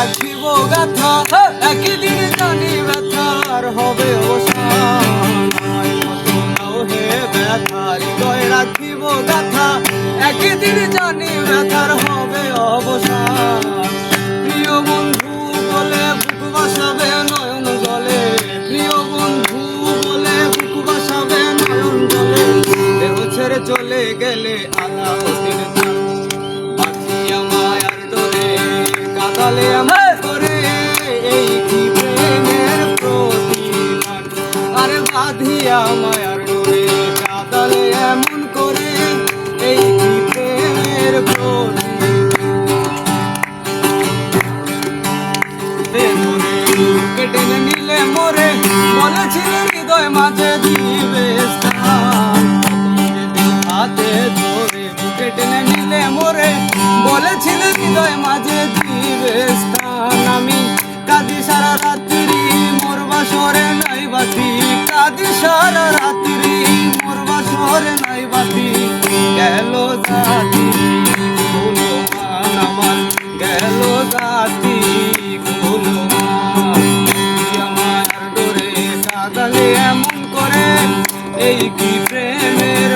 রাখিব গাথা। একই দিন জানি ব্যথার হবে হে ব্যথার গয় রাখিব গাথা। একদিন জানি ব্যথার হবে অবসান। প্রিয় বন্ধু বলে বুক বাসাবে নয়ন জলে। প্রিয় বন্ধু বলে বুক বাসাবে নয়ন জলে। দেহ ছেড়ে চলে গেলে আলা বলে আমার হ্যাঁ। এমন করে এই কি প্রেমের কেটে নিলে মোরে বলেছিল হৃদয় মাঝে দিবে। এই কি প্রেমে